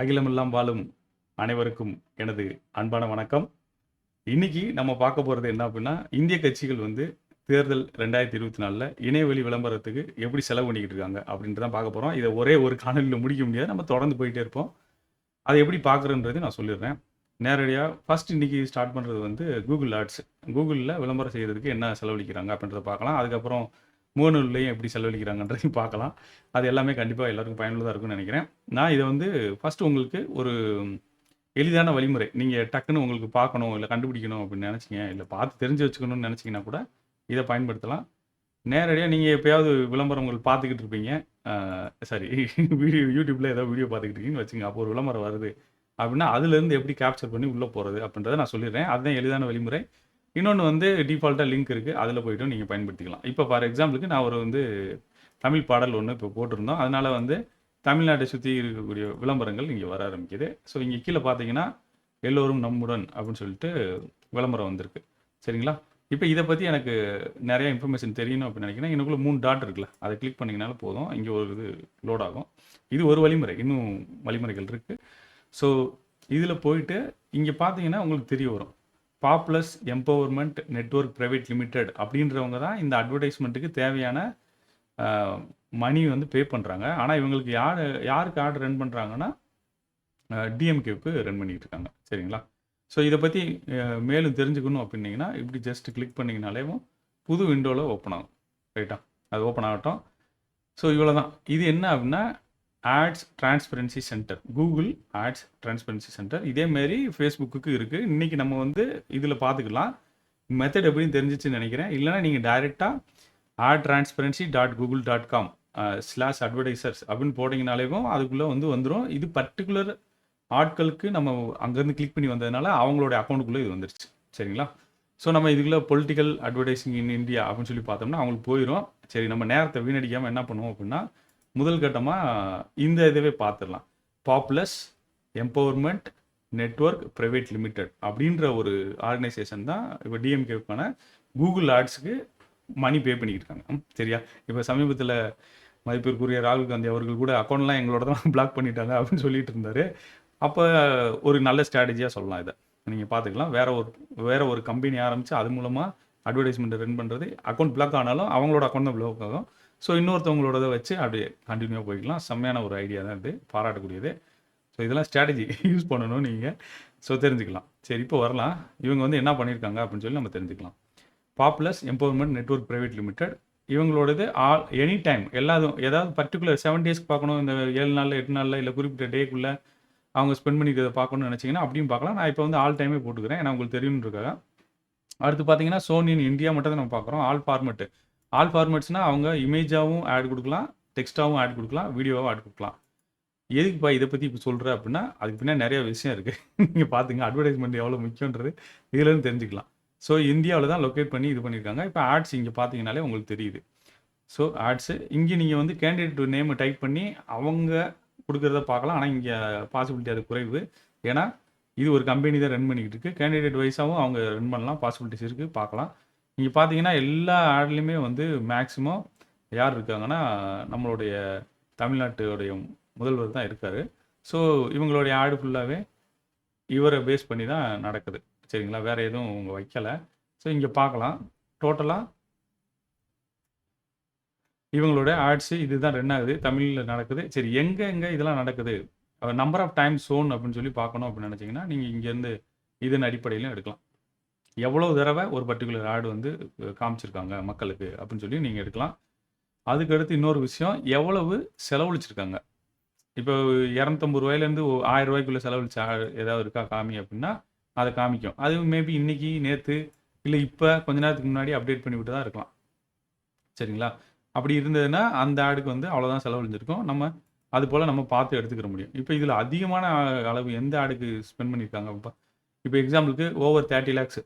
அகிலமெல்லாம் வாழும் அனைவருக்கும் எனது அன்பான வணக்கம். இன்னைக்கு நம்ம பார்க்க போகிறது என்ன அப்படின்னா இந்திய கட்சிகள் வந்து தேர்தல் ரெண்டாயிரத்தி இருபத்தி நாலில் இணையவழி விளம்பரத்துக்கு எப்படி செலவு பண்ணிக்கிட்டு இருக்காங்க அப்படின்ட்டு தான் பார்க்க போகிறோம் இதை ஒரே ஒரு காணொலியில் முடிக்க முடியாது. நம்ம தொடர்ந்து போயிட்டே இருப்போம். அதை எப்படி பார்க்குறன்றது நான் சொல்லிடுறேன். நேரடியாக ஃபர்ஸ்ட் இன்னைக்கு ஸ்டார்ட் பண்ணுறது வந்து கூகுள் ஆட்ஸ் கூகுளில் விளம்பரம் செய்கிறதுக்கு என்ன செலவழிக்கிறாங்க அப்படின்றத பார்க்கலாம். அதுக்கப்புறம் முகநூல்லையும் எப்படி செலவழிக்கிறாங்கன்றதையும் பார்க்கலாம். அது எல்லாமே கண்டிப்பாக எல்லாருக்கும் பயனுள்ளதாக இருக்கும்னு நினைக்கிறேன். நான் இதை வந்து ஃபஸ்ட்டு உங்களுக்கு ஒரு எளிதான வழிமுறை. நீங்கள் டக்குன்னு உங்களுக்கு பார்க்கணும் இல்லை கண்டுபிடிக்கணும் அப்படின்னு நினச்சிங்க இல்லை பார்த்து தெரிஞ்சு வச்சுக்கணும்னு நினச்சிங்கன்னா கூட இதை பயன்படுத்தலாம். நேரடியாக நீங்கள் எப்பயாவது விளம்பரம் உங்களுக்கு பார்த்துக்கிட்டு இருப்பீங்க. சாரி வீடியோ யூடியூப்பில் ஏதோ வீடியோ பார்த்துக்கிட்டு இருக்கீங்கன்னு வச்சுங்க அப்போ ஒரு விளம்பரம் வருது. அப்படின்னா அதுலேருந்து எப்படி கேப்சர் பண்ணி உள்ளே போகிறது அப்படின்றத நான் சொல்லிடுறேன். அதுதான் எளிதான வழிமுறை. இன்னொன்று வந்து டிஃபால்ட்டாக லிங்க் இருக்குது அதில் போய்ட்டும் நீங்கள் பயன்படுத்திக்கலாம். இப்போ ஃபார் எக்ஸாம்பிளுக்கு நான் ஒரு வந்து தமிழ் பாடல் ஒன்று இப்போ போட்டிருந்தோம். அதனால் வந்து தமிழ்நாட்டை சுற்றி இருக்கக்கூடிய விளம்பரங்கள் இங்கே வர ஆரம்பிக்குது. ஸோ இங்கே கீழே பார்த்தீங்கன்னா எல்லோரும் நம்முடன் அப்படின்னு சொல்லிட்டு விளம்பரம் வந்திருக்கு. சரிங்களா? இப்போ இதை பற்றி எனக்கு நிறைய இன்ஃபர்மேஷன் தெரியணும் அப்படின்னு நினைக்கிறேன். இன்னக்குள்ளே மூணு டாட் இருக்குல்ல அதை கிளிக் பண்ணிங்கனாலும் போதும். இங்கே ஒரு இது லோட் ஆகும். இது ஒரு வழிமுறை. இன்னும் வழிமுறைகள் இருக்குது ஸோ இதில் போயிட்டு இங்கே பார்த்தீங்கன்னா உங்களுக்கு தெரிய வரும். Populus empowerment network private limited அப்படின்றவங்க தான் இந்த அட்வர்டைஸ்மெண்ட்டுக்கு தேவையான மணி வந்து பே பண்ணுறாங்க ஆனால் இவங்களுக்கு யார் யாருக்கு ஆர்டர் ரன் பண்ணுறாங்கன்னா டிஎம்கேவுக்கு ரன் பண்ணிட்டு இருக்காங்க. சரிங்களா? ஸோ இதை பற்றி மேலும் தெரிஞ்சுக்கணும் அப்படின்னீங்கன்னா இப்படி ஜஸ்ட் கிளிக் பண்ணிங்கனாலேவும் புது விண்டோவில் ஓப்பன் ஆகும். ரைட்டா அது ஓப்பன் ஆகட்டும். ஸோ இவ்வளோ தான் இது என்ன அப்படின்னா ads transparency centre Google ads transparency centre இதேமாரி ஃபேஸ்புக்கு இருக்குது இன்றைக்கி நம்ம வந்து இதில் பார்த்துக்கலாம் மெத்தட் எப்படின்னு தெரிஞ்சிச்சுன்னு நினைக்கிறேன். இல்லைனா நீங்கள் டைரெக்டாக ad transparency dot Google dot com slash advertisers அப்படின்னு போட்டிங்கனாலேயும் அதுக்குள்ளே வந்து வந்துடும் இது பர்டிகுலர் ஆட்களுக்கு நம்ம அங்கேருந்து கிளிக் பண்ணி வந்ததுனால அவங்களோட அக்கௌண்ட்டுக்குள்ளே இது வந்துருச்சு. சரிங்களா? ஸோ நம்ம இதுக்குள்ளே பொலிட்டிக்கல் அட்வர்டைசிங் இன் இந்தியா அப்படின்னு சொல்லி பார்த்தோம்னா அவங்களுக்கு போயிடும் சரி நம்ம நேரத்தை வீணடிக்காமல் என்ன பண்ணுவோம் அப்படின்னா முதல் கட்டமாக இந்த இதுவே பார்த்துடலாம். Populus empowerment network private limited அப்படின்ற ஒரு ஆர்கனைசேஷன் தான் இப்போ டிஎம்கேக்கான கூகுள் ஆட்ஸுக்கு மணி பே பண்ணிக்கிட்டு இருக்காங்க சரியா? இப்போ சமீபத்தில் மதிப்பிற்குரிய ராகுல் காந்தி அவர்கள் கூட அக்கௌண்ட்லாம் எங்களோட தான் பிளாக் பண்ணிட்டாங்க அப்படின்னு சொல்லிட்டு இருந்தார் அப்போ ஒரு நல்ல ஸ்ட்ராட்டஜியாக சொல்லலாம் இதை. நீங்கள் பார்த்துக்கலாம். வேற ஒரு வேற ஒரு கம்பெனி ஆரம்பித்து அது மூலமாக அட்வர்டைஸ்மெண்ட் ரன் பண்ணுறது அக்கௌண்ட் பிளாக் ஆனாலும் அவங்களோட அக்கௌண்ட் தான் பிளாக் ஆகும். ஸோ இன்னொருத்தவங்களோட வச்சு அப்படியே கண்டினியூவாக போய்க்கலாம். செம்மையான ஒரு ஐடியா தான் இது. பாராட்டக்கூடியது. ஸோ இதெல்லாம் ஸ்ட்ராட்டஜி யூஸ் பண்ணணும் நீங்கள் ஸோ தெரிஞ்சுக்கலாம். சரி இப்போ வரலாம். இவங்க வந்து என்ன பண்ணியிருக்காங்க அப்படின்னு சொல்லி நம்ம தெரிஞ்சுக்கலாம். Populus Empowerment Network Private Limited இவங்களோடது all any time எல்லாதும் ஏதாவது பர்டிகுலர் செவன் டேஸ்க்கு பார்க்கணும் இந்த ஏழு நாளில் எட்டு நாளில் இல்லை குறிப்பிட்ட டேக்குள்ளே அவங்க ஸ்பெண்ட் பண்ணிக்கிறத பார்க்கணும்னு நினச்சிங்கன்னா அப்படியும் பார்க்கலாம். நான் இப்போ வந்து ஆல் டைமே போட்டுக்கிறேன். ஏன்னா உங்களுக்கு தெரியும்ன்றக்காக அடுத்து பார்த்தீங்கன்னா சோனியின் இந்தியா மட்டும் தான் நம்ம பார்க்குறோம். ஆல் ஃபார்மெட்டு ஆல் ஃபார்மேட்ஸ்னால் அவங்க இமேஜாகவும் ஆட் கொடுக்கலாம் டெக்ஸ்ட்டாகவும் ஆட் கொடுக்கலாம் வீடியோவாகவும் ஆட் கொடுக்கலாம். எதுக்குப்பா இதை பற்றி இப்போ சொல்கிற அப்படின்னா அதுக்கு பின்னாடி நிறைய விஷயம் இருக்குது நீங்கள் பார்த்துங்க அட்வர்டைஸ்மெண்ட் எவ்வளோ முக்கியன்றது இதுலேருந்து தெரிஞ்சுக்கலாம். ஸோ இந்தியாவில் தான் லொக்கேட் பண்ணி இது பண்ணியிருக்காங்க இப்போ ஆட்ஸ் இங்கே பார்த்தீங்கனாலே உங்களுக்கு தெரியுது. ஸோ ஆட்ஸு இங்கே நீங்கள் வந்து கேண்டிடேட் நேம் டைப் பண்ணி அவங்க கொடுக்குறத பார்க்கலாம். ஆனால் இங்கே பாசிபிலிட்டி அது குறைவு. ஏன்னா இது ஒரு கம்பெனி தான் ரன் பண்ணிக்கிட்டு இருக்குது கேண்டிடேட் வைஸாகவும் அவங்க ரன் பண்ணலாம். பாசிபிலிட்டிஸ் இருக்குது பார்க்கலாம். நீங்கள் பார்த்தீங்கன்னா எல்லா ஆட்லேயுமே வந்து மேக்ஸிமம் யார் இருக்காங்கன்னா நம்மளுடைய தமிழ்நாட்டுடைய முதல்வர் தான் இருக்கார். ஸோ இவங்களுடைய ஆடு ஃபுல்லாகவே இவரை பேஸ் பண்ணி தான் நடக்குது. சரிங்களா? வேறு எதுவும் அவங்க வைக்கலை. ஸோ இங்கே பார்க்கலாம் டோட்டலாக இவங்களோட ஆட்ஸு இதுதான் ரன் ஆகுது. தமிழில் நடக்குது. சரி எங்கே எங்கே இதெல்லாம் நடக்குது? நம்பர் ஆஃப் டைம் சோன் அப்படின்னு சொல்லி பார்க்கணும் அப்படின்னு நினச்சிங்கன்னா நீங்கள் இங்கேருந்து இதன் அடிப்படையிலும் எடுக்கலாம். எவ்வளோ தடவை ஒரு பர்டிகுலர் ஆடு வந்து காமிச்சிருக்காங்க மக்களுக்கு அப்படின்னு சொல்லி நீங்கள் எடுக்கலாம். அதுக்கடுத்து இன்னொரு விஷயம் எவ்வளவு செலவழிச்சிருக்காங்க? இப்போ இரநூத்தம்பது ரூபாயிலேருந்து ஆயிரம் ரூபாய்க்குள்ளே செலவழிச்ச ஏதாவது இருக்கா காமி அப்படின்னா அதை காமிக்கும். அது மேபி இன்னைக்கு நேற்று இல்லை இப்போ கொஞ்ச நேரத்துக்கு முன்னாடி அப்டேட் பண்ணிவிட்டு தான் இருக்கலாம். சரிங்களா? அப்படி இருந்ததுன்னா அந்த ஆடுக்கு வந்து அவ்வளோதான் செலவழிஞ்சிருக்கும். நம்ம அது போல் நம்ம பார்த்து எடுத்துக்கிற முடியும். இப்போ இதில் அதிகமான அளவு எந்த ஆடுக்கு ஸ்பெண்ட் பண்ணியிருக்காங்க? இப்போ இப்போ எக்ஸாம்பிளுக்கு ஓவர் தேர்ட்டி லேக்ஸ்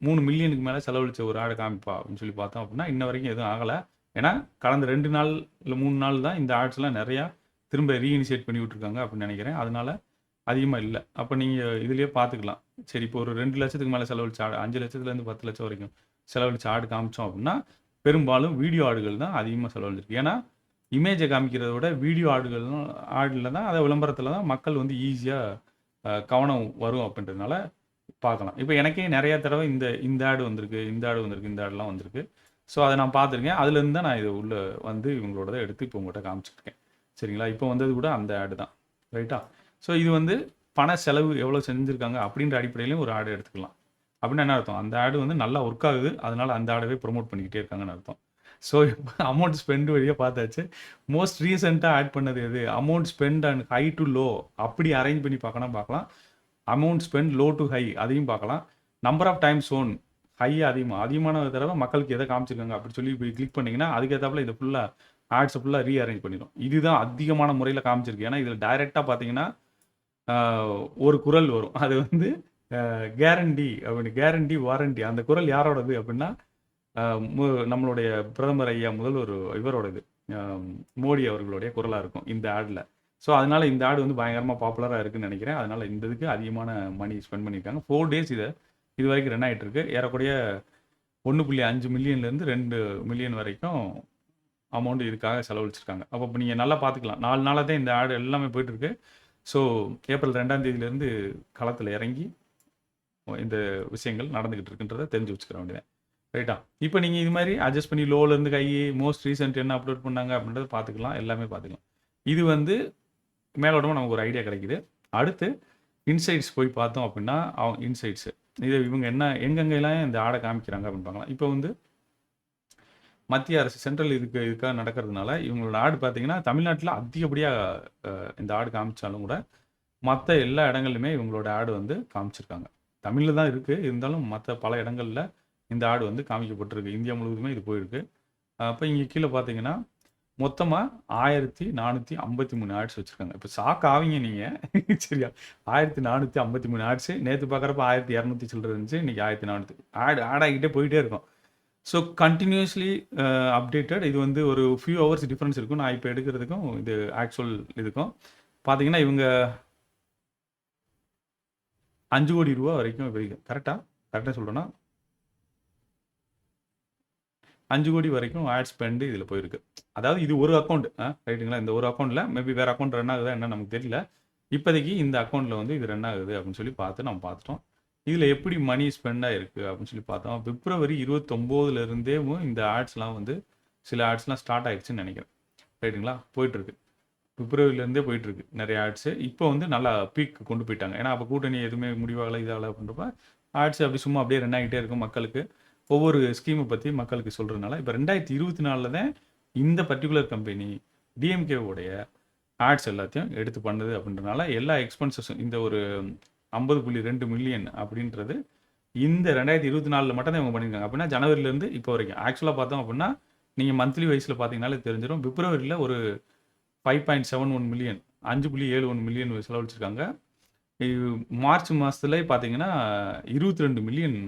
மூணு மில்லியனுக்கு மேலே செலவழித்த ஒரு ஆடை காமிப்பா அப்படின்னு சொல்லி பார்த்தோம் அப்படின்னா இன்ன வரைக்கும் எதுவும் ஆகலை. ஏன்னா கடந்த ரெண்டு நாள் இல்லை மூணு நாள் தான் இந்த ஆட்ஸ்லாம் நிறையா திரும்ப ரீஇனிஷியேட் பண்ணி விட்ருக்காங்க அப்படின்னு நினைக்கிறேன். அதனால அதிகமாக இல்லை. அப்போ நீங்கள் இதுலேயே பார்த்துக்கலாம் சரி இப்போ ஒரு ரெண்டு லட்சத்துக்கு மேலே செலவழிச்ச ஆடு அஞ்சு லட்சத்துலேருந்து பத்து லட்சம் வரைக்கும் செலவழிச்ச ஆடு காமிச்சோம் அப்படின்னா பெரும்பாலும் வீடியோ ஆடுகள் தான் அதிகமாக செலவழிச்சிருக்கு ஏன்னா இமேஜை காமிக்கிறத விட வீடியோ ஆடுகள் ஆடில் தான் அதை விளம்பரத்தில் தான் மக்கள் வந்து ஈஸியாக கவனம் வரும் அப்படின்றதுனால பார்க்கலாம். இப்போ எனக்கே நிறைய தடவை இந்த இந்த ஆடு வந்திருக்கு இந்த ஆடு வந்திருக்கு இந்த ஆடுலாம் வந்திருக்கு. ஸோ அதை நான் பார்த்துருக்கேன். அதுலேருந்து தான் நான் இது உள்ளே வந்து இவங்களோட எடுத்து இப்போ உங்கள்கிட்ட காமிச்சிருக்கேன். சரிங்களா? இப்போ வந்தது கூட அந்த ஆடு தான். ரைட்டா ஸோ இது வந்து பண செலவு எவ்வளோ செஞ்சுருக்காங்க அப்படின்ற அடிப்படையிலையும் ஒரு ஆடு எடுத்துக்கலாம். அப்படின்னு என்ன அர்த்தம்? அந்த ஆடு வந்து நல்லா ஒர்க் ஆகுது. அதனால அந்த ஆடவே ப்ரொமோட் பண்ணிக்கிட்டே இருக்காங்கன்னு அர்த்தம். ஸோ இப்போ அமௌண்ட் ஸ்பெண்ட் வழியாக பார்த்தாச்சு மோஸ்ட் ரீசெண்டாக ஆட் பண்ணது எது? Amount spend and high to low அப்படி அரேஞ்ச் பண்ணி பார்க்கணும் பார்க்கலாம். Amount spend low to high அதையும் பார்க்கலாம். Number of time shown high அதிகமாக அதிகமான தடவை மக்களுக்கு எதை காமிச்சிருக்காங்க அப்படி சொல்லி போய் கிளிக் பண்ணிங்கன்னா அதுக்கேற்றாப்புல இதை ஃபுல்லாக ஆட்ஸை ஃபுல்லாக ரீஅரேஞ்ச் பண்ணிடும். இதுதான் அதிகமான முறையில் காமிச்சிருக்கு. ஏன்னா இதில் டைரெக்டாக பார்த்தீங்கன்னா ஒரு குரல் வரும். அது வந்து கேரண்டி அப்படின்னு கேரண்டி வாரண்டி அந்த குரல் யாரோடது அப்படின்னா மு- நம்மளுடைய பிரதமர் ஐயா முதல்வர் இவரோடது. மோடி அவர்களுடைய குரலாக இருக்கும் இந்த ஆடில் ஸோ அதனால இந்த ஆடு வந்து பயங்கரமாக பாப்புலராக இருக்குன்னு நினைக்கிறேன். அதனால் இந்த இதுக்கு அதிகமான மணி ஸ்பெண்ட் பண்ணியிருக்காங்க. ஃபோர் டேஸ் இதை இது வரைக்கும் ரன் ஆகிட்டு இருக்கு. ஏறக்குறைய ஒன்று புள்ளி அஞ்சு மில்லியன்லேருந்து ரெண்டு மில்லியன் வரைக்கும் அமௌண்ட் இதுக்காக செலவழிச்சிருக்காங்க. அப்போ இப்போ நீங்கள் நல்லா பார்த்துக்கலாம் நாலு நாளாக தான் இந்த ஆடு எல்லாமே போயிட்டுருக்கு ஸோ ஏப்ரல் ரெண்டாம் தேதியிலேருந்து களத்தில் இறங்கி இந்த விஷயங்கள் நடந்துக்கிட்டு இருக்குன்றதை தெரிஞ்சு வச்சுக்கிற வேண்டியது ரைட்டா இப்போ நீங்கள் இது மாதிரி அட்ஜஸ்ட் பண்ணி லோலேருந்து கை மோஸ்ட் ரீசெண்ட் என்ன அப்லோட் பண்ணாங்க அப்படின்றத பார்த்துக்கலாம் எல்லாமே பார்த்துக்கலாம் இது வந்து மேலோட்டமாக நமக்கு ஒரு ஐடியா கிடைக்குது. அடுத்து இன்சைட்ஸ் போய் பார்த்தோம் அப்படின்னா அவங்க இன்சைட்ஸு இது இவங்க என்ன எங்கெங்கெல்லாம் இந்த ஆடை காமிக்கிறாங்க அப்படின்னு பார்க்கலாம். இப்போ வந்து மத்திய அரசு சென்ட்ரல் இதுக்கு இதுக்காக நடக்கிறதுனால இவங்களோட ஆடு பார்த்தீங்கன்னா தமிழ்நாட்டில் அதிகப்படியாக இந்த ஆடு காமிச்சாலும் கூட மற்ற எல்லா இடங்கள்லையுமே இவங்களோட ஆடு வந்து காமிச்சிருக்காங்க. தமிழில் தான் இருக்குது இருந்தாலும் மற்ற பல இடங்களில் இந்த ஆடு வந்து காமிக்கப்பட்டிருக்கு. இந்தியா முழுவதுமே இது போயிருக்கு. அப்போ இங்கே கீழே பார்த்தீங்கன்னா மொத்தமாக ஆயிரத்தி நானூற்றி ஐம்பத்தி மூணு ஆட்ஸ் வச்சுருக்காங்க. இப்போ ஷாக் ஆவீங்க நீங்கள் சரியா? ஆயிரத்தி நானூற்றி ஐம்பத்தி மூணு ஆட்ஸு நேற்று பார்க்குறப்ப ஆயிரத்தி இரநூத்தி சில்லற இருந்துச்சு. இன்றைக்கி ஆயிரத்தி நானூற்றி ஆட் ஆட் ஆகிட்டே போயிட்டே இருக்கும். ஸோ கண்டினியூஸ்லி அப்டேட்டட் இது வந்து ஒரு ஃபியூ ஹவர்ஸ் டிஃப்ரென்ஸ் இருக்கும். நான் இப்போ எடுக்கிறதுக்கும் இது ஆக்சுவல் இதுக்கும். பார்த்தீங்கன்னா இவங்க அஞ்சு கோடி ரூபா வரைக்கும் வரைக்கும் கரெக்டாக கரெக்டாக சொல்கிறேன்னா அஞ்சு கோடி வரைக்கும் ஆட் ஸ்பெண்டு இதில் போயிருக்கு. அதாவது இது ஒரு அக்கௌண்ட் ரைட்டுங்களா இந்த ஒரு அக்கௌண்ட்டில் மேபி வேறு அக்கௌண்ட் ரன் ஆகுதா என்ன நமக்கு தெரியல. இப்போதைக்கு இந்த அக்கௌண்ட்டில் வந்து இது ரன் ஆகுது அப்படின்னு சொல்லி பார்த்து நம்ம பார்த்துட்டோம். இதில் எப்படி மணி ஸ்பெண்ட் ஆயிருக்கு அப்படின்னு சொல்லி பார்த்தோம். பிப்ரவரி இருபத்தொம்போதுலேருந்தே இந்த ஆட்ஸ்லாம் வந்து சில ஆட்ஸ்லாம் ஸ்டார்ட் ஆயிடுச்சுன்னு நினைக்கிறேன். ரைட்டுங்களா போயிட்டுருக்கு. பிப்ரவரியிலேருந்தே போயிட்டுருக்கு நிறைய ஆட்ஸு இப்போ வந்து நல்லா பீக் கொண்டு போயிட்டாங்க. ஏன்னா அப்போ கூட்டணி எதுவுமே முடிவாகலை இதாகலை அப்படின்றப்ப ஆட்ஸ் அப்படி சும்மா அப்படியே ரன் ஆகிட்டே இருக்கும் மக்களுக்கு. ஒவ்வொரு ஸ்கீமை பற்றி மக்களுக்கு சொல்கிறதுனால இப்போ ரெண்டாயிரத்தி இருபத்தி நாலில் தான் இந்த பர்டிகுலர் கம்பெனி டிஎம்கேவுடைய ஆட்ஸ் எல்லாத்தையும் எடுத்து பண்ணுது அப்படின்றனால எல்லா எக்ஸ்பென்சஸும் இந்த ஒரு ஐம்பது புள்ளி ரெண்டு மில்லியன் அப்படின்றது இந்த ரெண்டாயிரத்தி இருபத்தி நாலில் மட்டும் தான் இவங்க பண்ணியிருக்காங்க. அப்படின்னா ஜனவரிலேருந்து இப்போ வரைக்கும். ஆக்சுவலாக பார்த்தோம் அப்படின்னா நீங்கள் மந்த்லி வைஸில் பார்த்தீங்கனாலே தெரிஞ்சிடும் பிப்ரவரியில் ஒரு five point seven one million அஞ்சு புள்ளி ஏழு ஒன் மில்லியன் செலவழிச்சிருக்காங்க. மார்ச் மாதத்துலேயே பார்த்தீங்கன்னா இருபத்தி ரெண்டு மில்லியன்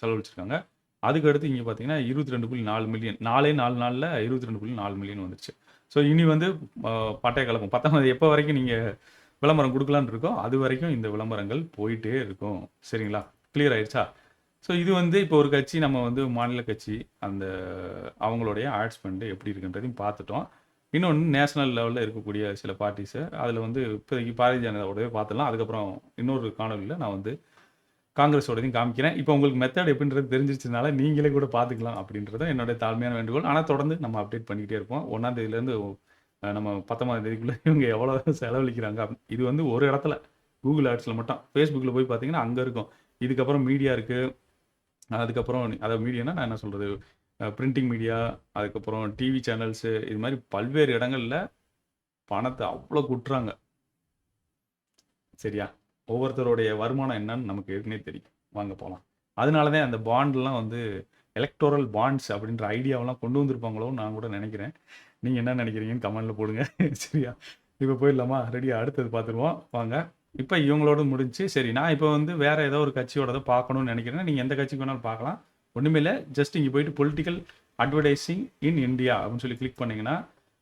செலவழிச்சிருக்காங்க. அதுக்கு அடுத்து இங்கே பார்த்தீங்கன்னா இருபத்தி ரெண்டு புள்ளி நாலு மில்லியன் நாலே நாலு நாளில் இருபத்தி ரெண்டு புள்ளி நாலு மில்லியன் வந்துருச்சு ஸோ இனி வந்து அஹ், பட்டய கலக்கும் எப்போ வரைக்கும் நீங்கள் விளம்பரம் கொடுக்கலான்னு இருக்கோ அது வரைக்கும் இந்த விளம்பரங்கள் போயிட்டே இருக்கும். சரிங்களா? கிளியர் ஆயிடுச்சா? ஸோ இது வந்து இப்போ ஒரு கட்சி நம்ம வந்து மாநில கட்சி அந்த அவங்களுடைய ஆட் ஸ்பெண்டு எப்படி இருக்குன்றதையும் பார்த்துட்டோம். இன்னொன்று நேஷனல் லெவலில் இருக்கக்கூடிய சில பார்ட்டிஸை அதில் வந்து இப்போதைக்கு பாரதிய ஜனதாவோடவே பார்த்துடலாம். அதுக்கப்புறம் இன்னொரு காணொலியில் நான் வந்து காங்கிரஸோடதையும் காமிக்கிறேன். இப்போ உங்களுக்கு மெத்தட் எப்படின்றது தெரிஞ்சிருச்சதுனால நீங்களே கூட பார்த்துக்கலாம் அப்படின்றது என்னுடைய தாழ்மையான வேண்டுகோள். ஆனால் தொடர்ந்து நம்ம அப்டேட் பண்ணிக்கிட்டே இருப்போம். ஒன்றாம் தேதியிலேருந்து நம்ம பத்தொம்பதாம் தேதிக்குள்ளே இவங்க எவ்வளோ செலவழிக்கிறாங்க இது வந்து ஒரு இடத்துல கூகுள் ஆட்ஸில் மட்டும். ஃபேஸ்புக்கில் போய் பார்த்தீங்கன்னா அங்கே இருக்கும். இதுக்கப்புறம் மீடியா இருக்குது அதுக்கப்புறம் அதாவது மீடியானா நான் என்ன சொல்கிறது பிரிண்டிங் மீடியா அதுக்கப்புறம் டிவி சேனல்ஸு இது மாதிரி பல்வேறு இடங்கள்ல பணத்தை அவ்வளோ குட்டுறாங்க சரியா? ஒவ்வொருத்தருடைய வருமானம் என்னன்னு நமக்கு ஏற்கனவே தெரியும். வாங்க போகலாம் அதனால தான் அந்த பாண்ட்லாம் வந்து எலக்டோரல் பாண்ட்ஸ் அப்படின்ற ஐடியாவெல்லாம் கொண்டு வந்திருப்பாங்களோ நான் கூட நினைக்கிறேன். நீங்கள் என்ன நினைக்கிறீங்கன்னு கமெண்டில் போடுங்க. சரியா? இப்போ போயிடலாமா? ரெடியா அடுத்தது பார்த்துருவோம் வாங்க. இப்போ இவங்களோட முடிஞ்சு சரி நான் இப்போ வந்து வேறு ஏதோ ஒரு கட்சியோட பார்க்கணும்னு நினைக்கிறேன் நீங்கள் எந்த கட்சிக்கு வேணாலும் பார்க்கலாம். ஒன்றுமே இல்லை ஜஸ்ட் இங்கே போயிட்டு பொலிட்டிக்கல் அட்வர்டைஸிங் இன் இந்தியா அப்படின்னு சொல்லி கிளிக் பண்ணிங்கன்னா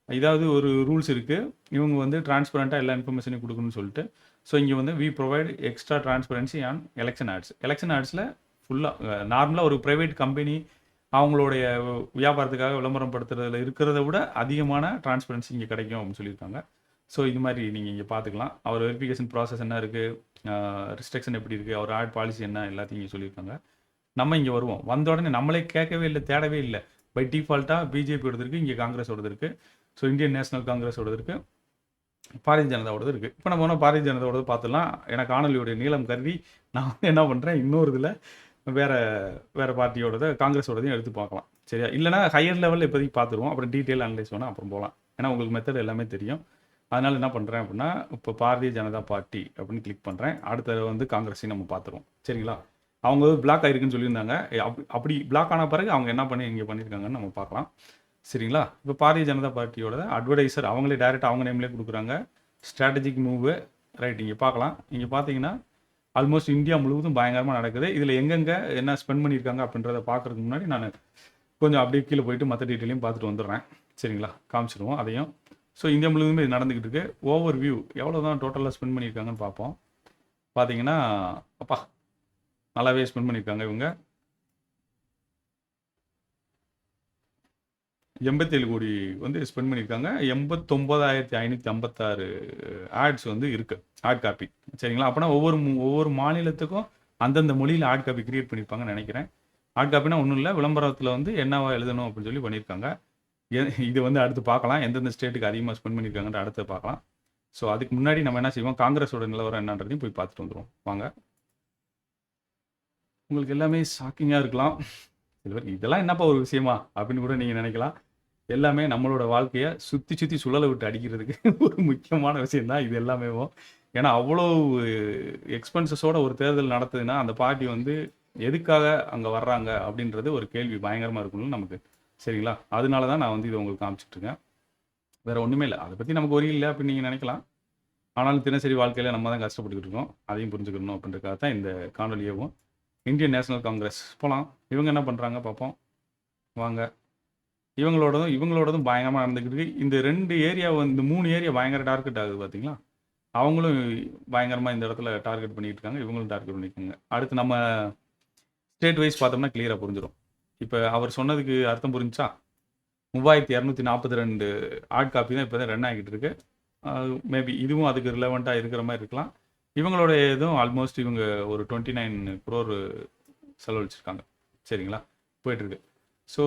இதாவது ஒரு ரூல்ஸ் இருக்குது இவங்க வந்து டிரான்ஸ்பரண்ட்டாக எல்லா இன்ஃபர்மேஷனையும் கொடுக்கணும்னு சொல்லிட்டு ஸோ இங்கே வந்து we provide extra transparency on election ads election ஆட்ஸில் ஃபுல்லாக நார்மலாக ஒரு ப்ரைவேட் கம்பெனி அவங்களுடைய வியாபாரத்துக்காக விளம்பரம் படுத்துறதுல இருக்கிறத விட அதிகமான டிரான்ஸ்பரன்சி இங்கே கிடைக்கும் அப்படின்னு சொல்லியிருக்காங்க. ஸோ இது மாதிரி நீங்கள் இங்கே பார்த்துக்கலாம் அவர் வெரிஃபிகேஷன் ப்ராசஸ் என்ன இருக்குது ரிஸ்ட்ரிக்ஷன் எப்படி இருக்குது அவர் ஆட் பாலிசி என்ன? எல்லாத்தையும் இங்கே சொல்லியிருக்காங்க. நம்ம இங்கே வருவோம். வந்த உடனே நம்மளே கேட்கவே இல்லை தேடவே இல்லை. பை டிஃபால்ட்டாக பிஜேபியோடது இருக்குது இங்கே காங்கிரஸோடது இருக்குது ஸோ இந்தியன் நேஷனல் காங்கிரஸோடது இருக்குது பாரதிய ஜனதாவோடது இருக்குது இப்போ நம்ம ஒன்றும் பாரதிய ஜனதாவோடது பார்த்துலாம் ஏன்னா காணொலியோடைய நீளம் கருதி நான் வந்து என்ன பண்ணுறேன் இன்னொரு இதில் வேற வேற பார்ட்டியோடத காங்கிரஸோடதையும் எடுத்து பார்க்கலாம். சரியா? இல்லைனா ஹையர் லெவலில் இப்போதைக்கு பார்த்துருவோம். அப்புறம் டீட்டெயில் அனலைஸ் வேணால் அப்புறம் போகலாம். ஏன்னா உங்களுக்கு மெத்தட் எல்லாமே தெரியும். அதனால் என்ன பண்ணுறேன் அப்படின்னா இப்போ பாரதிய ஜனதா பார்ட்டி அப்படின்னு கிளிக் பண்ணுறேன் அடுத்த வந்து காங்கிரஸையும் நம்ம பார்த்துருவோம். சரிங்களா? அவங்க பிளாக் ஆகிருக்குன்னு சொல்லியிருந்தாங்க. அப் அப்படி அப்படி பிளாக் ஆன பிறகு அவங்க என்ன பண்ணி இங்கே பண்ணியிருக்காங்கன்னு நம்ம பார்க்கலாம். சரிங்களா? இப்போ பாரதிய ஜனதா பார்ட்டியோட அட்வர்டைசர் அவங்களே டைரெக்டாக அவங்க நேம்லேயே கொடுக்குறாங்க. ஸ்ட்ராட்டஜிக் மூவு ரைட் இங்கே பார்க்கலாம் இங்கே பார்த்தீங்கன்னா ஆல்மோஸ்ட் இந்தியா முழுவதும் பயங்கரமாக நடக்குது. இதில் எங்கெங்கே என்ன ஸ்பெண்ட் பண்ணியிருக்காங்க அப்படின்றத பார்க்கறதுக்கு முன்னாடி நான் கொஞ்சம் அப்படியே கீழே போயிட்டு மற்ற டீட்டெயிலையும் பார்த்துட்டு வந்துடுறேன். சரிங்களா? காமிச்சிடுவோம் அதையும். ஸோ இந்தியா முழுவதுமே இது நடந்துக்கிட்டு இருக்கு ஓவர் வியூ எவ்வளோ தான் டோட்டலாக ஸ்பெண்ட் பண்ணியிருக்காங்கன்னு பார்ப்போம் பார்த்தீங்கன்னா அப்பா நல்லாவே ஸ்பெண்ட் பண்ணியிருக்காங்க இவங்க. எண்பத்தேழு கோடி வந்து ஸ்பெண்ட் பண்ணியிருக்காங்க. எண்பத்தொம்போதாயிரத்தி ஐநூற்றி ஐம்பத்தாறு ஆட்ஸ் வந்து இருக்குது ஆட் காப்பி சரிங்களா? அப்போனா ஒவ்வொரு ஒவ்வொரு மாநிலத்துக்கும் அந்தந்த மொழியில் ஆட் காப்பி கிரியேட் பண்ணியிருப்பாங்கன்னு நினைக்கிறேன். ஆட் காப்பினா ஒன்றும் இல்லை. விளம்பரத்தில் வந்து என்னவா எழுதணும் அப்படின்னு சொல்லி பண்ணியிருக்காங்க. இது வந்து அடுத்து பார்க்கலாம். எந்தெந்த ஸ்டேட்டுக்கு அதிகமாக ஸ்பெண்ட் பண்ணியிருக்காங்கன்ற அடுத்து பார்க்கலாம். ஸோ அதுக்கு முன்னாடி நம்ம என்ன செய்வோம்? காங்கிரஸோட நிலவரம் என்னன்றதையும் போய் பார்த்துட்டு வந்துடுவோம் வாங்க. உங்களுக்கு எல்லாமே ஷாக்கிங்காக இருக்கலாம். இதெல்லாம் என்னப்பா ஒரு விஷயமா? அப்படின்னு கூட நீங்கள் நினைக்கலாம். எல்லாமே நம்மளோட வாழ்க்கையை சுற்றி சுற்றி சுழலை விட்டு அடிக்கிறதுக்கு ஒரு முக்கியமான விஷயம் தான் இது எல்லாமே. ஏன்னா அவ்வளோ எக்ஸ்பென்சஸோட ஒரு தேர்தல் நடத்துதுன்னா அந்த பார்ட்டி வந்து எதுக்காக அங்கே வர்றாங்க அப்படின்றது ஒரு கேள்வி பயங்கரமாக இருக்கும்னு நமக்கு சரிங்களா? அதனால தான் நான் வந்து இதை உங்களுக்கு காமிச்சிட்டு இருக்கேன். வேற ஒன்றுமே இல்லை. அதை பற்றி நமக்கு ஒரு இல்லை அப்படின்னு நீங்கள் நினைக்கலாம். ஆனாலும் தினசரி வாழ்க்கையில் நம்ம தான் கஷ்டப்பட்டுக்கிட்டு இருக்கோம். அதையும் புரிஞ்சுக்கணும் அப்படின்றதுக்காக தான் இந்த காணொலியவும். இந்தியன் நேஷனல் காங்கிரஸ் போகலாம் இவங்க என்ன பண்ணுறாங்க பார்ப்போம். வாங்க. இவங்களோடதும் இவங்களோடதும் பயங்கரமாக நடந்துக்கிட்டு இருக்கு. இந்த ரெண்டு ஏரியா வந்து இந்த மூணு ஏரியா பயங்கர டார்கெட் ஆகுது பார்த்தீங்களா அவங்களும் பயங்கரமாக இந்த இடத்துல டார்கெட் பண்ணிட்டு இருக்காங்க. இவங்களும் டார்கெட் பண்ணியிருக்காங்க அடுத்து நம்ம ஸ்டேட் வைஸ் பார்த்தோம்னா கிளியராக புரிஞ்சிடும் இப்போ அவர் சொன்னதுக்கு அர்த்தம் புரிஞ்சா? மூவாயிரத்தி இரநூத்தி நாற்பத்தி ரெண்டு ஆட் காப்பி தான் இப்போ தான் ரன் ஆகிட்டு இருக்கு. மேபி இதுவும் அதுக்கு ரிலவெண்ட்டாக இருக்கிற மாதிரி இருக்கலாம். இவங்களோட இதுவும் ஆல்மோஸ்ட் இவங்க ஒரு டுவெண்ட்டி நைன் குரோர் செலவழிச்சிருக்காங்க. சரிங்களா? போயிட்டுருக்கு ஸோ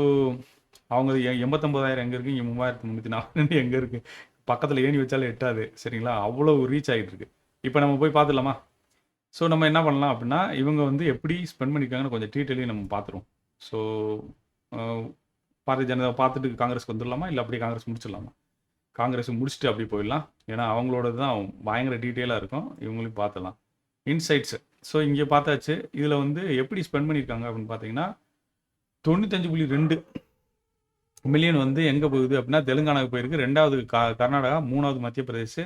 அவங்க எ- எண்பத்தொம்பதாயிரம் எங்கே இருக்குது இங்கே மூவாயிரத்து முந்நூற்றி நாற்பது எங்கே இருக்குது பக்கத்தில் ஏணி வச்சாலே எட்டாது சரிங்களா? அவ்வளோ ரீச் ஆகிட்டு இருக்கு. இப்போ நம்ம போய் பார்த்துடலாமா? ஸோ நம்ம என்ன பண்ணலாம் அப்படின்னா இவங்க வந்து எப்படி ஸ்பெண்ட் பண்ணியிருக்காங்கன்னு கொஞ்சம் டீட்டெயிலையும் நம்ம பார்த்துருவோம். ஸோ பாரதிய ஜனதா பார்த்துட்டு காங்கிரஸ்க்கு வந்துடலாமா? இல்லை அப்படியே காங்கிரஸ் முடிச்சிடலாமா? காங்கிரஸ் முடிச்சுட்டு அப்படி போயிடலாம். ஏன்னா அவங்களோட தான் பயங்கர டீட்டெயிலாக இருக்கும். இவங்களையும் பார்த்துலாம் இன்சைட்ஸ் ஸோ இங்கே பார்த்தாச்சு. இதில் வந்து எப்படி ஸ்பெண்ட் பண்ணியிருக்காங்க அப்படின்னு பார்த்தீங்கன்னா தொண்ணூத்தஞ்சு புள்ளி ரெண்டு மில்லியன் வந்து எங்கே போகுது அப்படின்னா தெலுங்கானாவுக்கு போயிருக்கு. ரெண்டாவது கா கர்நாடகா மூணாவது மத்திய பிரதேஷ்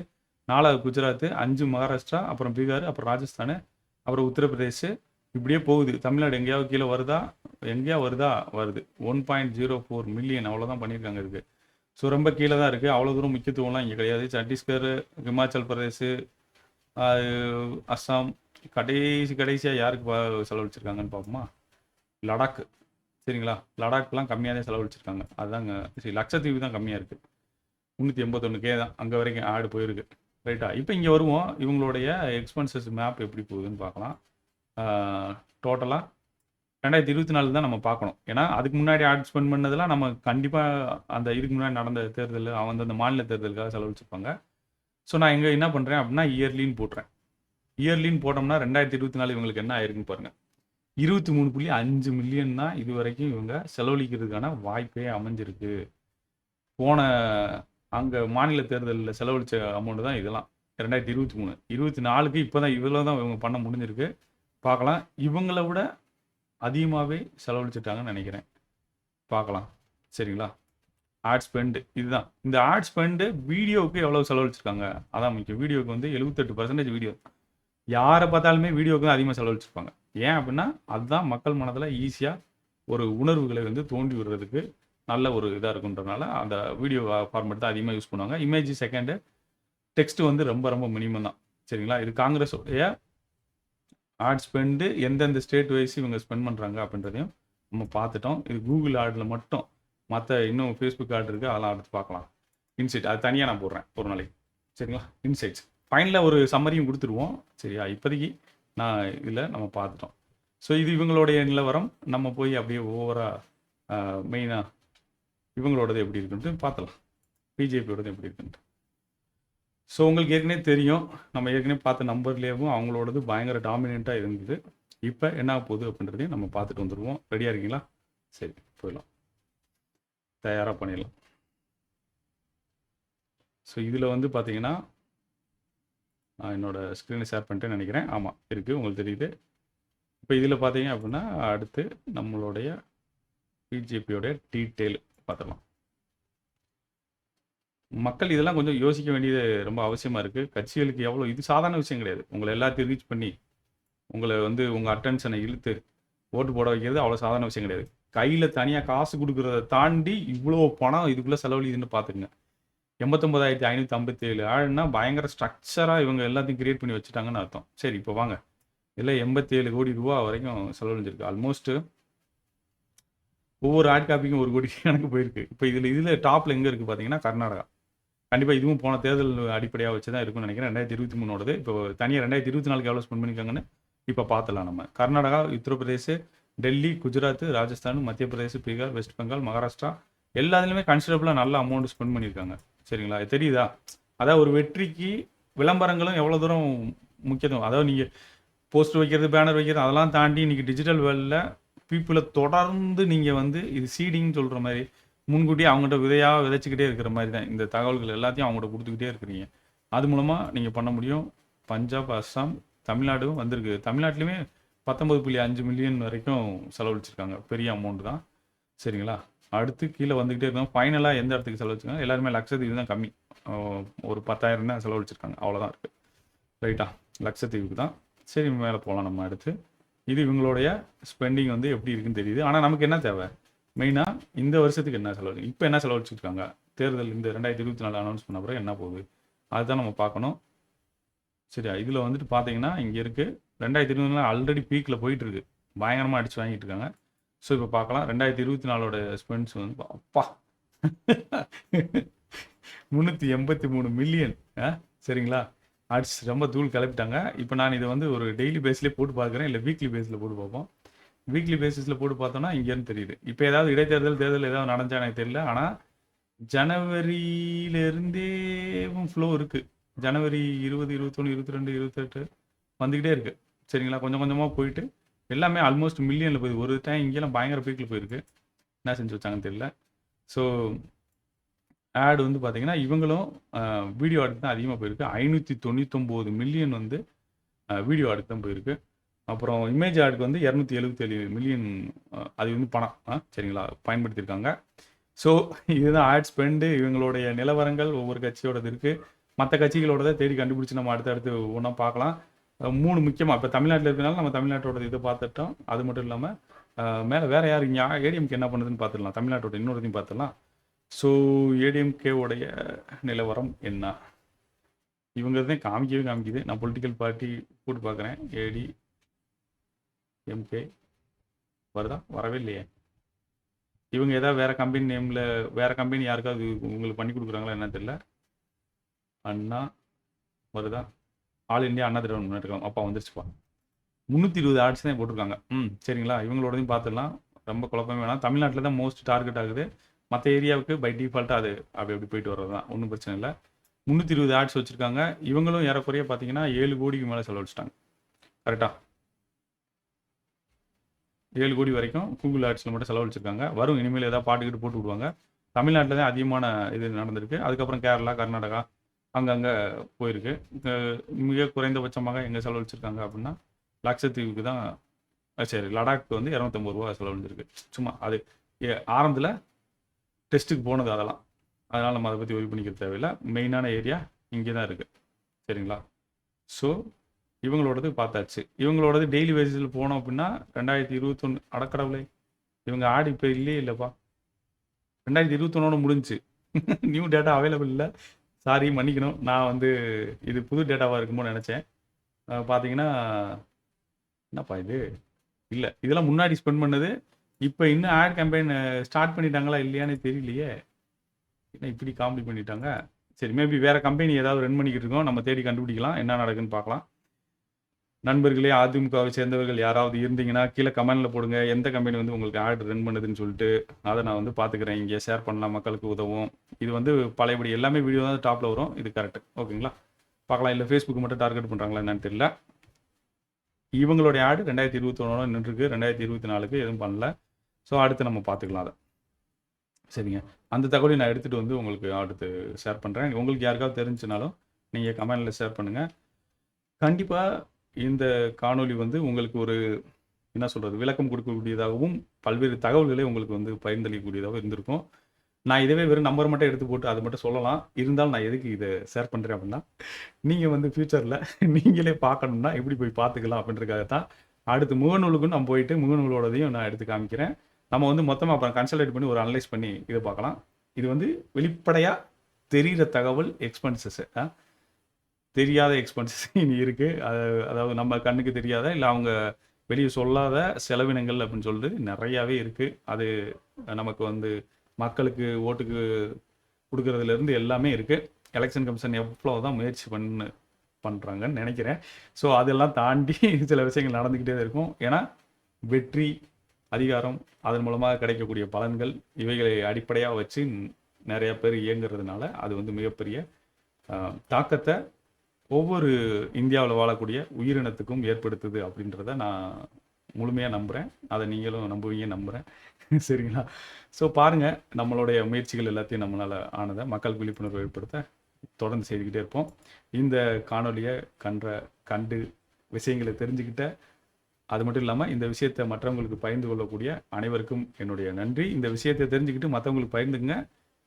நாலாவது குஜராத் அஞ்சு மகாராஷ்டிரா அப்புறம் பீகார் அப்புறம் ராஜஸ்தான் அப்புறம் உத்தரப்பிரதேஷ் இப்படியே போகுது. தமிழ்நாடு எங்கேயாவது கீழே வருதா? எங்கேயா வருதா? வருது. One point zero four million அவ்வளோதான் பண்ணியிருக்காங்க இருக்கு ஸோ ரொம்ப கீழே தான் இருக்குது அவ்வளோ தூரம் முக்கியத்துவம்லாம் இங்கே கிடையாது. சத்தீஸ்கர் இமாச்சல் பிரதேஷ் அஸ்ஸாம் கடைசி கடைசியாக யாருக்கு செலவழிச்சிருக்காங்கன்னு பார்ப்போமா? லடாக். சரிங்களா? லடாக்லாம் கம்மியாக தான் செலவழிச்சிருக்காங்க. அதுதாங்க சரி லட்சத்தீவு தான் கம்மியாக இருக்குது முந்நூற்றி எண்பத்தொன்று கே தான். அங்கே வரைக்கும் ஆடு போயிருக்கு. ரைட்டா இப்போ இங்கே வருவோம். இவங்களுடைய எக்ஸ்பென்சஸ் மேப் எப்படி போகுதுன்னு பார்க்கலாம். டோட்டலாக ரெண்டாயிரத்தி இருபத்தி நாலு தான் நம்ம பார்க்கணும். ஏன்னா அதுக்கு முன்னாடி ஆட் ஸ்பெண்ட் பண்ணதெல்லாம் நம்ம கண்டிப்பாக அந்த இதுக்கு முன்னாடி நடந்த தேர்தல் அவன் அந்த மாநில தேர்தலுக்காக செலவழிச்சிருப்பாங்க. ஸோ நான் இங்கே என்ன பண்ணுறேன் அப்படின்னா இயர்லின்னு போட்டுறேன். இயர்லின்னு போட்டோம்னா ரெண்டாயிரத்தி இருபத்தி நாலு இவங்களுக்கு என்ன ஆயிருக்குன்னு பாருங்கள் இருபத்தி மூணு புள்ளி அஞ்சு மில்லியன் தான் இது வரைக்கும் இவங்க செலவழிக்கிறதுக்கான வாய்ப்பே அமைஞ்சிருக்கு. போன அங்கே மாநில தேர்தலில் செலவழிச்ச அமௌண்ட் தான் இதெல்லாம். ரெண்டாயிரத்தி இருபத்தி மூணு. இருபத்தி நாலுக்கு இப்போ தான் இவ்வளோ தான் இவங்க பண்ண முடிஞ்சிருக்கு. பார்க்கலாம். இவங்கள விட அதிகமாகவே செலவழிச்சிட்டாங்கன்னு நினைக்கிறேன். பார்க்கலாம். சரிங்களா? ஆட் ஸ்பெண்டு இதுதான். இந்த ஆட் ஸ்பெண்டு வீடியோவுக்கு எவ்வளோ செலவழிச்சிருக்காங்க? அதான் முக்கியம். வீடியோவுக்கு வந்து எழுபத்தெட்டு பர்சன்டேஜ் வீடியோ. யாரை பார்த்தாலுமே வீடியோவுக்கு தான் அதிகமாக செலவழிச்சிருப்பாங்க. ஏன் அப்படின்னா அதுதான் மக்கள் மனதில் ஈஸியாக ஒரு உணர்வுகளை வந்து தோண்டி விடுறதுக்கு நல்ல ஒரு இதாக இருக்குன்றனால அந்த வீடியோ ஃபார்மேட் தான் அதிகமாக யூஸ் பண்ணுவாங்க. இமேஜ் செகண்டு டெக்ஸ்ட்டு வந்து ரொம்ப ரொம்ப மினிமம் தான். சரிங்களா? இது காங்கிரஸோடைய ஆட் ஸ்பெண்டு எந்தெந்த ஸ்டேட் வைஸ் இவங்க ஸ்பெண்ட் பண்ணுறாங்க அப்படின்றதையும் நம்ம பார்த்துட்டோம். இது கூகுள் ஆடில் மட்டும். மற்ற இன்னும் ஃபேஸ்புக் ஆட் இருக்குது அதெல்லாம் அடுத்து பார்க்கலாம். இன்சைட் அது தனியாக நான் போடுறேன் ஒரு நாளைக்கு. சரிங்களா? இன்சைட்ஸ் ஃபைனலில் ஒரு சம்மரியும் கொடுத்துருவோம். சரியா? இப்போதைக்கு நான் இதில் நம்ம பார்த்துட்டோம் ஸோ இது இவங்களுடைய நிலவரம். நம்ம போய் அப்படியே ஓவராக மெயினாக இவங்களோடது எப்படி இருக்குன்ட்டு பார்த்தலாம் பிஜேபியோடது எப்படி இருக்குன்ட்டு. ஸோ உங்களுக்கு ஏற்கனவே தெரியும். நம்ம ஏற்கனவே பார்த்த நம்பர்லேயும் அவங்களோடது பயங்கர டாமினண்ட்டாக இருந்தது. இப்போ என்ன போகுது அப்படின்றதையும் நம்ம பார்த்துட்டு வந்துடுவோம் ரெடியாக இருக்கீங்களா? சரி போயிடலாம். தயாராக பண்ணிடலாம். ஸோ இதில் வந்து பார்த்தீங்கன்னா நான் என்னோடய ஸ்க்ரீனை ஷேர் பண்ணிட்டேன்னு நினைக்கிறேன். ஆமாம் இருக்குது உங்களுக்கு தெரியுது. இப்போ இதில் பார்த்தீங்க அப்படின்னா அடுத்து நம்மளுடைய பிஜேபியோடைய டீட்டெயில் பார்த்துக்கலாம் மக்கள் இதெல்லாம் கொஞ்சம் யோசிக்க வேண்டியது ரொம்ப அவசியமாக இருக்குது கட்சிகளுக்கு எவ்வளோ இது சாதாரண விஷயம் கிடையாது. உங்களை எல்லாத்தையும் ரீச் பண்ணி உங்களை வந்து உங்கள் அட்டென்ஷனை இழுத்து ஓட்டு போட வைக்கிறது அவ்வளோ சாதாரண விஷயம் கிடையாது. கையில் தனியாக காசு கொடுக்குறத தாண்டி இவ்வளோ பணம் இதுக்குள்ளே செலவழிதுன்னு பார்த்துக்குங்க எண்பத்தொம்பதாயிரத்தி ஐநூற்றி ஐம்பத்தேழு ஆளுன்னா பயங்கர ஸ்ட்ரக்சராக இவங்க எல்லாத்தையும் கிரியேட் பண்ணி வச்சுட்டாங்கன்னு அர்த்தம். சரி இப்போ வாங்க. இதில் எண்பத்தேழு கோடி ரூபா வரைக்கும் செலவழிஞ்சிருக்கு. ஆல்மோஸ்ட் ஒவ்வொரு ஆட் காப்பிக்கும் ஒரு கோடி கணக்கு போயிருக்கு. இப்போ இதில் இதில் டாப்பில் எங்கே இருக்குது பார்த்தீங்கன்னா கர்நாடகா. கண்டிப்பாக இதுவும் போன தேர்தல் அடிப்படையாக வச்சு தான் இருக்கும்னு நினைக்கிறேன். ரெண்டாயிரத்தி இருபத்தி மூணோடது. இப்போ தனியாக ரெண்டாயிரத்தி இருபத்தி நாலுக்கு எவ்வளோ ஸ்பெண்ட் பண்ணியிருக்காங்கன்னு இப்போ பார்த்துலாம் நம்ம. கர்நாடகா உத்தரப்பிரதேஷ் டெல்லி குஜராத் ராஜஸ்தான் மத்திய பிரதேஷ் பீகார் வெஸ்ட் பெங்கால் மகாராஷ்டிரா எல்லாத்துலேயுமே கன்சிடபிளாக நல்ல அமௌண்ட் ஸ்பெண்ட் பண்ணியிருக்காங்க. சரிங்களா? தெரியுதா? அதாவது ஒரு வெற்றிக்கு விளம்பரங்களும் எவ்வளோ தூரம் முக்கியத்துவம்? அதாவது நீங்கள் போஸ்ட் வைக்கிறது பேனர் வைக்கிறது அதெல்லாம் தாண்டி இன்றைக்கி டிஜிட்டல் வேர்ல்டில் பீப்புளை தொடர்ந்து நீங்கள் வந்து இது சீடிங்னு சொல்கிற மாதிரி முன்கூட்டியே அவங்ககிட்ட விதையாக விதைச்சிக்கிட்டே இருக்கிற மாதிரி தான் இந்த தகவல்கள் எல்லாத்தையும் அவங்கள்ட்ட கொடுத்துக்கிட்டே இருக்கிறீங்க. அது மூலமாக நீங்கள் பண்ண முடியும். பஞ்சாப் அஸ்ஸாம் தமிழ்நாடும் வந்திருக்கு. தமிழ்நாட்டிலுமே பத்தொம்பது புள்ளி அஞ்சு மில்லியன் வரைக்கும் செலவழிச்சிருக்காங்க. பெரிய அமௌண்ட் தான். சரிங்களா? அடுத்து கீழே வந்துக்கிட்டே இருக்கோம் ஃபைனலாக எந்த இடத்துக்கு செலவழிச்சிருக்காங்க? எல்லாருமே லட்சத்தீவு தான் கம்மி. ஒரு பத்தாயிரம் தான் செலவழிச்சிருக்காங்க. அவ்வளோதான் இருக்குது ரைட்டா லட்சத்தீவுக்கு தான். சரி மேலே போகலாம் நம்ம அடுத்து. இது இவங்களுடைய ஸ்பெண்டிங் வந்து எப்படி இருக்குன்னு தெரியுது. ஆனால் நமக்கு என்ன தேவை? மெயினாக இந்த வருஷத்துக்கு என்ன செலவு? இப்போ என்ன செலவழிச்சிருக்காங்க? தேர்தல் இந்த ரெண்டாயிரத்தி இருபத்தி நாலு அனௌன்ஸ் பண்ண பிறகு என்ன போகுது? அதுதான் நம்ம பார்க்கணும். சரியா? இதில் வந்துட்டு பார்த்தீங்கன்னா இங்கே இருக்குது ரெண்டாயிரத்தி இருபத்தி நாலு ஆல்ரெடி பீக்கில் போயிட்டுருக்கு பயங்கரமாக அடிச்சு வாங்கிட்டு இருக்காங்க. ஸோ இப்போ பார்க்கலாம். ரெண்டாயிரத்தி இருபத்தி நாலோட ஸ்பெண்ட்ஸ் வந்து அப்பா. முந்நூற்றி எண்பத்தி மூணு மில்லியன் சரிங்களா? அடிச்சு ரொம்ப தூள் கிளப்பிட்டாங்க. இப்போ நான் இதை வந்து ஒரு டெய்லி பேஸ்லேயே போட்டு பார்க்குறேன். இல்லை வீக்லி பேஸில் போட்டு பார்ப்போம். வீக்லி பேசிஸில் போட்டு பார்த்தோம்னா இங்கேருந்து தெரியுது. இப்போ ஏதாவது இடைத்தேர்தல் தேர்தல் ஏதாவது நடந்தா எனக்கு தெரியல. ஆனால் ஜனவரியிலேருந்தேவும் ஃப்ளோ இருக்குது ஜனவரி இருபது இருபத்தொன்று இருபத்தி ரெண்டு இருபத்தெட்டு வந்துக்கிட்டே இருக்குது சரிங்களா? கொஞ்சம் கொஞ்சமாக போயிட்டு எல்லாமே ஆல்மோஸ்ட் மில்லியனில் போய் ஒரு டைம் இங்கெல்லாம் பயங்கர பீக்கில் போயிருக்கு. என்ன செஞ்சு வச்சாங்கன்னு தெரியல. ஸோ ஆடு வந்து பார்த்தீங்கன்னா இவங்களும் வீடியோ ஆடுக்கு தான் அதிகமாக போயிருக்கு. ஐநூற்றி தொண்ணூத்தொம்போது மில்லியன் வந்து வீடியோ ஆடுக்கு தான் போயிருக்கு. அப்புறம் இமேஜ் ஆடுக்கு வந்து இரநூத்தி எழுபத்தேழு மில்லியன் அது வந்து பணம். ஆ, சரிங்களா? பயன்படுத்தியிருக்காங்க. ஸோ இதுதான் ஆட் ஸ்பெண்டு இவங்களுடைய நிலவரங்கள். ஒவ்வொரு கட்சியோடது இருக்குது மற்ற கட்சிகளோடதை தேடி கண்டுபிடிச்சி நம்ம அடுத்தடுத்து ஒன்றா பார்க்கலாம். மூணு முக்கியமாக இப்போ தமிழ்நாட்டில் இருக்கனால நம்ம தமிழ்நாட்டோட இதை பார்த்துட்டோம். அது மட்டும் இல்லாமல் மேலே வேறு யார் இங்கே ஏடிஎம்கே என்ன பண்ணுதுன்னு பார்த்துடலாம். தமிழ்நாட்டோட இன்னொருத்தையும் பார்த்துடலாம். ஸோ ஏடிஎம்கேவுடைய நிலவரம் என்ன? இவங்க தான் காமிக்கவே காமிக்குது. நான் பொலிட்டிக்கல் பார்ட்டி போட்டு பார்க்குறேன். ஏடி எம்கே வருதா? வரவே இல்லையே. இவங்க ஏதாவது வேறு கம்பெனி நேமில் வேறு கம்பெனி யாருக்காவது உங்களுக்கு பண்ணி கொடுக்குறாங்களா என்ன தெரியல. அண்ணா வருதா? ஆல் இந்தியா அண்ணா திராவிட முன்னேற்றம் அப்பா வந்துருச்சுப்பா. முந்நூற்றி இருபது ஆட்ஸ் தான் போட்டிருக்காங்க. ம் சரிங்களா? இவங்களோடதையும் பார்த்துடலாம். ரொம்ப குழப்பமே வேணாம். தமிழ்நாட்டில் தான் மோஸ்ட் டார்கெட் ஆகுது. மற்ற ஏரியாவுக்கு பை டிஃபால்ட்டாக அது அப்படி அப்படி போயிட்டு வர்றது தான். ஒன்றும் பிரச்சனை இல்லை. முந்நூற்றி இருபது ஆட்ஸ் வச்சுருக்காங்க. இவங்களும் ஏறக்குறைய பார்த்தீங்கன்னா ஏழு கோடிக்கு மேலே செலவழிச்சிட்டாங்க. கரெக்டாக ஏழு கோடி வரைக்கும் கூகுள் ஆட்ஸில் மட்டும் செலவழிச்சிருக்காங்க. வரும். இனிமேல் ஏதாவது பாட்டுக்கிட்டு போட்டு விடுவாங்க. தமிழ்நாட்டில் தான் அதிகமான இது நடந்திருக்கு. அதுக்கப்புறம் கேரளா கர்நாடகா அங்கங்கே போயிருக்கு. மிக குறைந்தபட்சமாக எங்கே செலவழிச்சிருக்காங்க அப்படின்னா லட்சத்தீவுக்கு தான் சரி லடாக்கு வந்து இரநூத்தம்பது ரூபா செலவழிஞ்சிருக்கு. சும்மா அது ஆரம்பத்தில் டெஸ்ட்டுக்கு போனது அதெல்லாம். அதனால் நம்ம அதை பற்றி ஒரி பண்ணிக்க தேவையில்லை. மெயினான ஏரியா இங்கே தான் இருக்குது சரிங்களா? ஸோ இவங்களோடது பார்த்தாச்சு. இவங்களோடது டெய்லி பேசிஸில் போனோம் அப்படின்னா ரெண்டாயிரத்தி இருபத்தொன்று அடக்கடவுளை. இவங்க ஆடி இப்போ இல்லையே இல்லைப்பா. ரெண்டாயிரத்தி இருபத்தொன்னோட முடிஞ்சுச்சு நியூ டேட்டா அவைலபிள் இல்லை. சாரி மன்னிக்கணும். நான் வந்து இது புது டேட்டாவாக இருக்குமோ நினச்சேன். பார்த்தீங்கன்னா என்னப்பா இது? இல்லை இதெல்லாம் முன்னாடி ஸ்பெண்ட் பண்ணது. இப்போ இன்னும் ஆட் கேம்பெயின் ஸ்டார்ட் பண்ணிட்டாங்களா இல்லையான்னு தெரியலையே. என்ன இப்படி காமெடி பண்ணிட்டாங்க? சரி மேபி வேறு கம்பெனி ஏதாவது ரன் பண்ணிக்கிட்டு இருக்கோம். நம்ம தேடி கண்டுபிடிக்கலாம். என்ன நடக்குன்னு பார்க்கலாம். நண்பர்களே அதிமுகவை சேர்ந்தவர்கள் யாராவது இருந்தீங்கன்னா கீழே கமெண்ட்ல போடுங்க. எந்த கம்பெனி வந்து உங்களுக்கு ஆட் ரன் பண்ணுதுன்னு சொல்லிட்டு அதை நான் வந்து பார்த்துக்கிறேன். இங்கே ஷேர் பண்ணலாம் மக்களுக்கு உதவும். இது வந்து பழையபடி எல்லாமே வீடியோ தான் டாப்பில் வரும். இது கரெக்ட் ஓகேங்களா? பார்க்கலாம். இல்லை ஃபேஸ்புக் மட்டும் டார்கெட் பண்ணுறாங்களா என்னன்னு தெரியல. இவங்களுடைய ஆடு ரெண்டாயிரத்தி இருபத்தி ஒன்று நின்றுருக்கு. ரெண்டாயிரத்தி இருபத்தி நாலுக்கு எதுவும் பண்ணல. ஸோ அடுத்து நம்ம பார்த்துக்கலாம் அதை. சரிங்க. அந்த தகவலையும் நான் எடுத்துகிட்டு வந்து உங்களுக்கு அடுத்து ஷேர் பண்ணுறேன் உங்களுக்கு யாருக்காவது தெரிஞ்சுனாலும் நீங்கள் கமெண்டில் ஷேர் பண்ணுங்கள் கண்டிப்பாக இந்த காணொளி வந்து உங்களுக்கு ஒரு என்ன சொல்கிறது விளக்கம் கொடுக்கக்கூடியதாகவும் பல்வேறு தகவல்களை உங்களுக்கு வந்து பகிர்ந்தளிக்கக்கூடியதாகவும் இருந்திருக்கும். நான் இதவே வெறும் நம்பர் மட்டும் எடுத்து போட்டு அதை மட்டும் சொல்லலாம். இருந்தாலும் நான் எதுக்கு இதை ஷேர் பண்ணுறேன் அப்படின்னா நீங்கள் வந்து ஃப்யூச்சரில் நீங்களே பார்க்கணும்னா எப்படி போய் பார்த்துக்கலாம் அப்படின்றதுக்காக தான் அடுத்து முகநூலுக்கும் நான் போயிட்டு முகநூலோடதையும் நான் எடுத்து காமிக்கிறேன். நம்ம வந்து மொத்தமாக அப்புறம் கன்சல்டேட் பண்ணி ஒரு அனலைஸ் பண்ணி இதை பார்க்கலாம். இது வந்து வெளிப்படையாக தெரிகிற தகவல் எக்ஸ்பென்சஸ் தெரியாத எக்ஸ்பென்சஸ் இனி இருக்குது அது அதாவது நம்ம கண்ணுக்கு தெரியாத இல்லை அவங்க வெளியே சொல்லாத செலவினங்கள் அப்படின்னு சொல்லிட்டு நிறையாவே இருக்குது அது நமக்கு வந்து மக்களுக்கு ஓட்டுக்கு கொடுக்கறதுலேருந்து எல்லாமே இருக்குது எலெக்ஷன் கமிஷன் எவ்வளோ தான் முயற்சி பண்ணு பண்ணுறாங்கன்னு நினைக்கிறேன். ஸோ அதெல்லாம் தாண்டி சில விஷயங்கள் நடந்துக்கிட்டே இருக்கும். ஏன்னா வெற்றி அதிகாரம் அதன் மூலமாக கிடைக்கக்கூடிய பலன்கள் இவைகளை அடிப்படையாக வச்சு நிறைய பேர் இயங்குறதுனால அது வந்து மிகப்பெரிய தாக்கத்தை ஒவ்வொரு இந்தியாவில் வாழக்கூடிய உயிரினத்துக்கும் ஏற்படுத்துது அப்படின்றத நான் முழுமையாக நம்புகிறேன் அதை நீங்களும் நம்புவீங்க நம்புகிறேன் சரிங்களா? ஸோ பாருங்கள் நம்மளுடைய முயற்சிகள் எல்லாத்தையும் நம்மளால் ஆனதை மக்கள் விழிப்புணர்வு ஏற்படுத்த தொடர்ந்து செய்துக்கிட்டே இருப்போம். இந்த காணொலியை கன்ற கண்டு விஷயங்களை தெரிஞ்சுக்கிட்ட அது மட்டும் இல்லாமல் இந்த விஷயத்தை மற்றவங்களுக்கு பகிர்ந்து கொள்ளக்கூடிய அனைவருக்கும் என்னுடைய நன்றி. இந்த விஷயத்தை தெரிஞ்சுக்கிட்டு மற்றவங்களுக்கு பகிர்ந்துங்க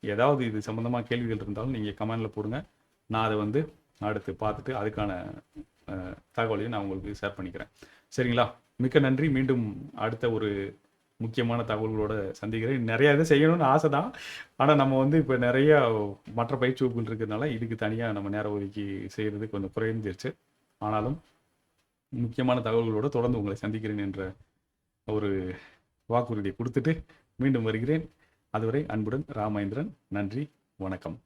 ஏதாவது இது சம்மந்தமாக கேள்விகள் இருந்தாலும் நீங்கள் கமெண்டில் போடுங்க. நான் அதை வந்து அடுத்து பார்த்துட்டு அதுக்கான தகவலையும் நான் உங்களுக்கு ஷேர் பண்ணிக்கிறேன். சரிங்களா? மிக்க நன்றி. மீண்டும் அடுத்த ஒரு முக்கியமான தகவல்களோட சந்திக்கிறேன். நிறைய இது செய்யணும்னு ஆசை தான் ஆனால் நம்ம வந்து இப்போ நிறைய மற்ற பயிற்சி வகுப்புகள் இருக்கிறதுனால இதுக்கு தனியாக நம்ம நேரம் ஒதுக்கி செய்கிறது கொஞ்சம் குறைஞ்சிருச்சு. ஆனாலும் முக்கியமான தகவல்களோடு தொடர்ந்து உங்களை சந்திக்கிறேன் என்ற ஒரு வாக்குறுதியை கொடுத்துட்டு மீண்டும் வருகிறேன். அதுவரை அன்புடன் ராமேந்திரன். நன்றி. வணக்கம்.